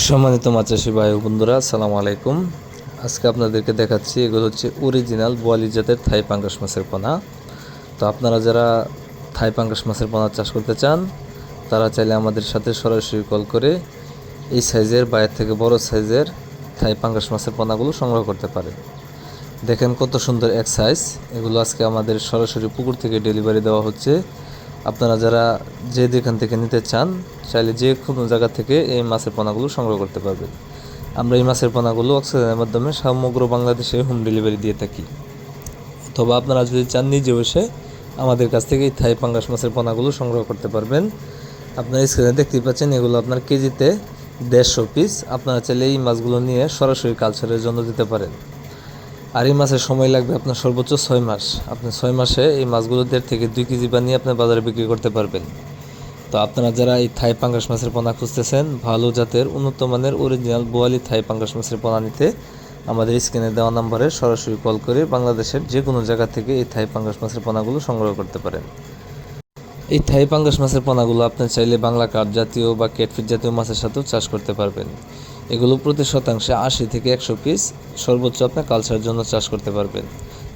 সম্মানিত মাচাষি ভাই বন্ধুরা, আসসালামু আলাইকুম। আজকে আপনাদেরকে দেখাচ্ছি, এগুলো হচ্ছে অরিজিনাল বোয়ালি জাতের থাই পাঙ্গাস মাছের পোনা। তো আপনারা যারা থাই পাঙ্গাস মাছের পোনা চাষ করতে চান, তারা চাইলে আমাদের সাথে সরাসরি কল করে এই সাইজের বাইরের থেকে বড় সাইজের থাই পাঙ্গাস মাছের পোনাগুলো সংগ্রহ করতে পারে। দেখেন কত সুন্দর এক সাইজ এগুলো আজকে আমাদের সরাসরি পুকুর থেকে ডেলিভারি দেওয়া হচ্ছে। আপনারা যারা যে যেখান থেকে নিতে চান, চাইলে যে কোনো জায়গা থেকে এই মাছের পোনাগুলো সংগ্রহ করতে পারবেন। আমরা এই মাছের পোনাগুলো অক্সিজেনের মাধ্যমে সমগ্র বাংলাদেশে হোম ডেলিভারি দিয়ে থাকি। অথবা আপনারা যদি চান নিজে বসে আমাদের কাছ থেকে এই থাই পাঙ্গাস মাছের পোনাগুলো সংগ্রহ করতে পারবেন। আপনার স্ক্রিনে দেখতেই পাচ্ছেন, এগুলো আপনার কেজিতে দেড়শো পিস আপনারা চাইলে এই মাছগুলো নিয়ে সরাসরি কালচারের জন্য দিতে পারেন। আর এই মাছের সময় লাগবে আপনার সর্বোচ্চ ছয় মাস। আপনি ছয় মাসে এই মাছগুলো দেড় থেকে দুই কেজি বানিয়ে আপনি বাজারে বিক্রি করতে পারবেন। তো আপনারা যারা এই থাই পাঙ্গাস মাছের পোনা খুঁজতেছেন, ভালো জাতের, উন্নত মানের অরিজিনাল বোয়ালি থাই পাঙ্গাস মাছের পোনা নিতে আমাদের স্ক্রিনে দেওয়া নম্বরে সরাসরি কল করে বাংলাদেশের যে কোনো জায়গা থেকে এই থাই পাঙ্গাস মাছের পোনাগুলো সংগ্রহ করতে পারেন। এই থাই পাঙ্গাস মাছের পোনাগুলো আপনি চাইলে বাংলা কাঠ জাতীয় বা ক্যাটফিট জাতীয় মাছের সাথেও চাষ করতে পারবেন। এগুলো প্রতি শতাংশে আশি থেকে একশো পিস সর্বোচ্চ আপনি কালচারের জন্য চাষ করতে পারবেন।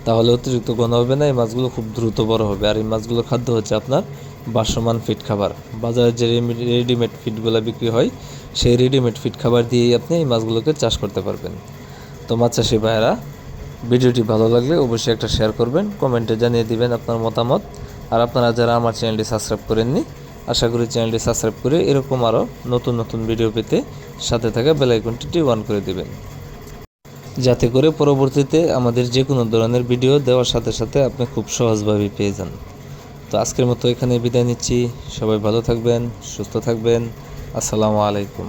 তাহলে অতিরিক্ত ঘন হবে না, এই মাছগুলো খুব দ্রুত বড় হবে। আর এই মাছগুলো খাদ্য হচ্ছে আপনার বাসমান ফিট খাবার। বাজারে যে রেডিমেড ফিটগুলো বিক্রি হয়, সেই রেডিমেড ফিট খাবার দিয়েই আপনি এই মাছগুলোকে চাষ করতে পারবেন। তো মাছ চাষি ভাইয়েরা, ভিডিওটি ভালো লাগলে অবশ্যই একটা শেয়ার করবেন কমেন্টে জানিয়ে দিবেন আপনার মতামত। আর আপনারা যারা আমার চ্যানেলটি সাবস্ক্রাইব করেননি আশা করি চ্যানেলটি সাবস্ক্রাইব করে এরকম আরও নতুন নতুন ভিডিও পেতে সাথে থাকা বেলাইকনটি অন করে দেবেন। যাতে করে পরবর্তীতে আমাদের যে কোনো ধরনের ভিডিও দেওয়ার সাথে সাথে আপনি খুব সহজভাবে পেয়ে যান। তো আজকের মতো এখানে বিদায় নিচ্ছি। সবাই ভালো থাকবেন, সুস্থ থাকবেন। আসসালামু আলাইকুম।